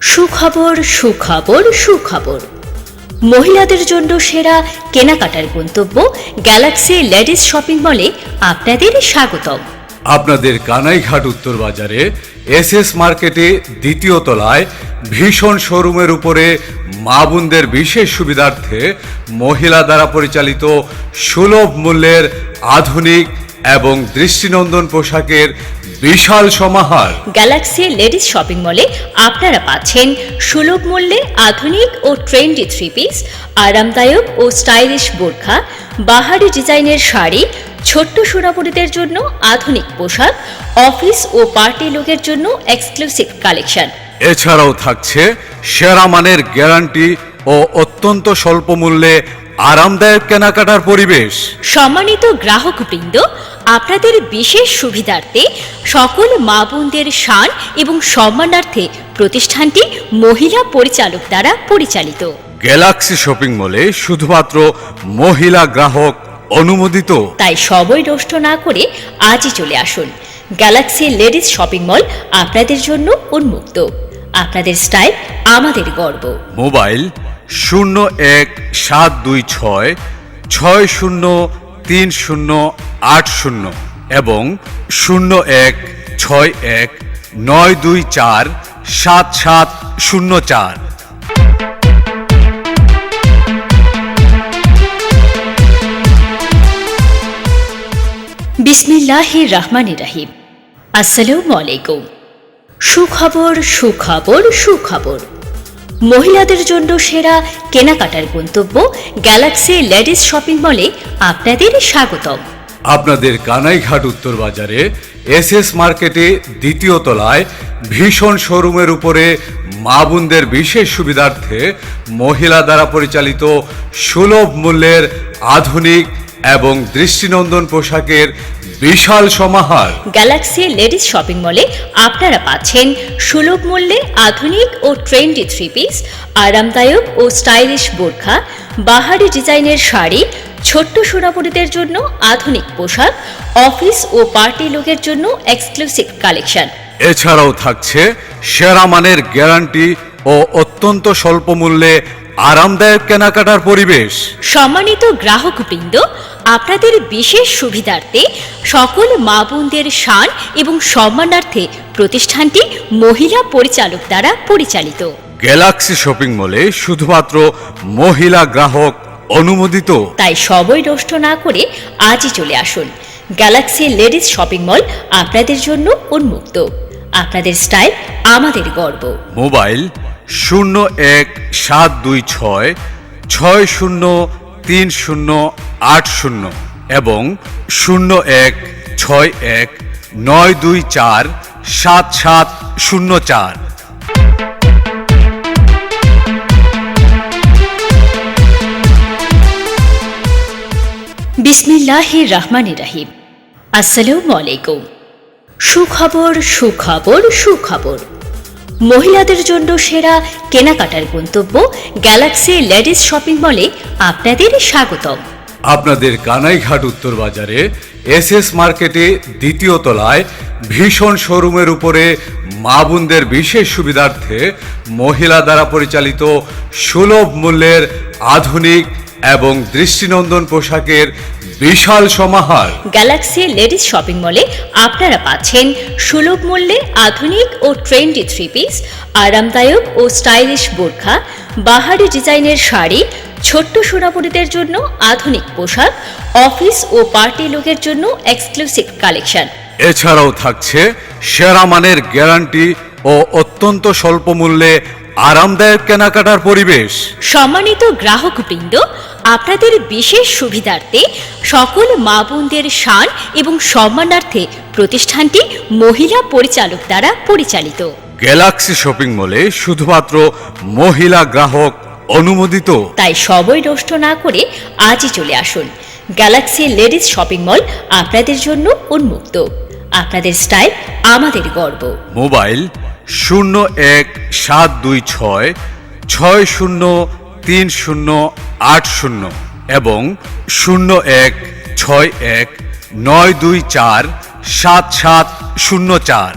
সুখবর সুখবর সুখবর। মহিলাদের জন্য সেরা কেনাকাটার গন্তব্য গ্যালাক্সি লেডিস শপিং মলে আপনাদের স্বাগতম। আপনাদের কানাইঘাট উত্তর বাজারে এস এস মার্কেটে দ্বিতীয় তলায় ভীষণ শোরুমের উপরে মা বোনদের বিশেষ সুবিধার্থে মহিলা দ্বারা পরিচালিত সুলভ মূল্যের আধুনিক এবং দৃষ্টিনন্দন পোশাকের বিশাল সমাহার। গ্যালাক্সি লেডিস শপিং মলে আপনারা পাচ্ছেন সুলভ মূল্যে আধুনিক ও ট্রেন্ডি থ্রি পিস আরামদায়ক ও স্টাইলিশ বোরখা বাহারি ডিজাইনের শাড়ি ছোট্ট সোনাপুরীদের জন্য আধুনিক পোশাক অফিস ও পার্টি লোকের জন্য এক্সক্লুসিভ কালেকশন। এছাড়াও থাকছে সেরা মানের গ্যারান্টি ও অত্যন্ত স্বল্প মূল্যে আরামদায়ক কেনাকাটার পরিবেশ। সম্মানিত গ্রাহকবৃন্দ আপনাদের বিশেষ সুবিধার্থে সকল মা বোনদের শান এবং সম্মানার্থে প্রতিষ্ঠানটি মহিলা পরিচালক দ্বারা পরিচালিত। গ্যালাক্সি শপিং মলে শুধুমাত্র মহিলা গ্রাহক অনুমোদিত। তাই সময় নষ্ট না করে আজই চলে আসুন। গ্যালাক্সি লেডিস শপিং মল আপনাদের জন্য উন্মুক্ত। আপনাদের স্টাইল আমাদের গর্ব। মোবাইল শূন্য এক সাত দুই ছয় ছয় শূন্য তিন শূন্য আট শূন্য এবং শূন্য এক ছয় এক নয় দুই চার সাত সাত শূন্য চার। বিসমিল্লাহির রহমানির রাহিম। আসসালামু আলাইকুম। সুখবর সুখবর সুখবর। মহিলাদের জন্য সেরা কেনাকাটার গন্তব্য গ্যালাক্সি লেডিস শপিং মলে আপনাদের স্বাগতম। আপনাদের কানাইঘাট উত্তর বাজারে এস এস মার্কেটে দ্বিতীয় তলায় ভীষণ শোরুমের উপরে মা বোনদের বিশেষ সুবিধার্থে মহিলা দ্বারা পরিচালিত সুলভ মূল্যের আধুনিক এবং দৃষ্টিনন্দন পোশাকের বিশাল সমাহার। গ্যালাক্সি লেডিস শপিং মলে আপনারা পাচ্ছেন সুলভ মূল্যে আধুনিক ও ট্রেন্ডি থ্রি পিস আরামদায়ক ও স্টাইলিশ বোরখা বাহারি ডিজাইনের শাড়ি ছোট্ট সোনাপুরীদের জন্য আধুনিক পোশাক অফিস ও পার্টি লোকের জন্য এক্সক্লুসিভ কালেকশন। এছাড়াও থাকছে সেরা মানের গ্যারান্টি ও অত্যন্ত স্বল্প মূল্যে আরামদায়ক কেনাকাটার পরিবেশ। সম্মানিত গ্রাহকবৃন্দ আপনাদের বিশেষ সুবিধার্থে সকল মা বোনদের শান এবং সম্মানার্থে প্রতিষ্ঠানটি মহিলা পরিচালক দ্বারা পরিচালিত। গ্যালাক্সি শপিং মলে শুধুমাত্র মহিলা গ্রাহক অনুমোদিত। তাই সময় নষ্ট না করে আজই চলে আসুন। গ্যালাক্সি লেডিস শপিং মল আপনাদের জন্য উন্মুক্ত। আপনাদের স্টাইল আমাদের গর্ব। মোবাইল শূন্য এক সাত দুই ছয় ছয় শূন্য তিন শূন্য আট শূন্য এবং শূন্য এক ছয় এক নয় দুই চার সাত সাত শূন্য চার। বিসমিল্লাহির রহমানির রাহিম। আসসালামু আলাইকুম। সুখবর সুখবর সুখবর। মহিলাদের জন্য সেরা কেনাকাটার গন্তব্য গ্যালাক্সি লেডিস শপিং মলে আপনাদের স্বাগতম। আপনাদের কানাইঘাট উত্তর বাজারে এস এস মার্কেটে দ্বিতীয় তলায় ভীষণ শোরুমের উপরে মা বোনদের বিশেষ সুবিধার্থে মহিলা দ্বারা পরিচালিত সুলভ মূল্যের আধুনিক এবং দৃষ্টিনন্দন পোশাকের বিশাল সমাহার। গ্যালাক্সি লেডিস শপিং মলে আপনারা পাচ্ছেন সুলভ মূল্যে আধুনিক ও ট্রেন্ডি থ্রি পিস আরামদায়ক ও স্টাইলিশ বোরখা বাহারি ডিজাইনের শাড়ি ছোট্ট সোনাপুরীদের জন্য আধুনিক পোশাক অফিস ও পার্টি লোকের জন্য এক্সক্লুসিভ কালেকশন। এছাড়াও থাকছে সেরা মানের গ্যারান্টি ও অত্যন্ত স্বল্প মূল্যে আরামদায়ক কেনাকাটার পরিবেশ। সম্মানিত গ্রাহকবৃন্দ আপনাদের বিশেষ সুবিধার্থে সকল মা বোনদের শান এবং সম্মানার্থে প্রতিষ্ঠানটি মহিলা পরিচালক দ্বারা পরিচালিত। গ্যালাক্সি শপিং মলে শুধুমাত্র মহিলা গ্রাহক অনুমোদিত। তাই সময় নষ্ট না করে আজই চলে আসুন। গ্যালাক্সি লেডিস শপিং মল আপনাদের জন্য উন্মুক্ত। আপনাদের স্টাইল আমাদের গর্ব। মোবাইল শূন্য এক সাত দুই ছয় ছয় শূন্য তিন শূন্য আট শূন্য এবং শূন্য এক ছয় এক নয় দুই চার সাত সাত শূন্য চার।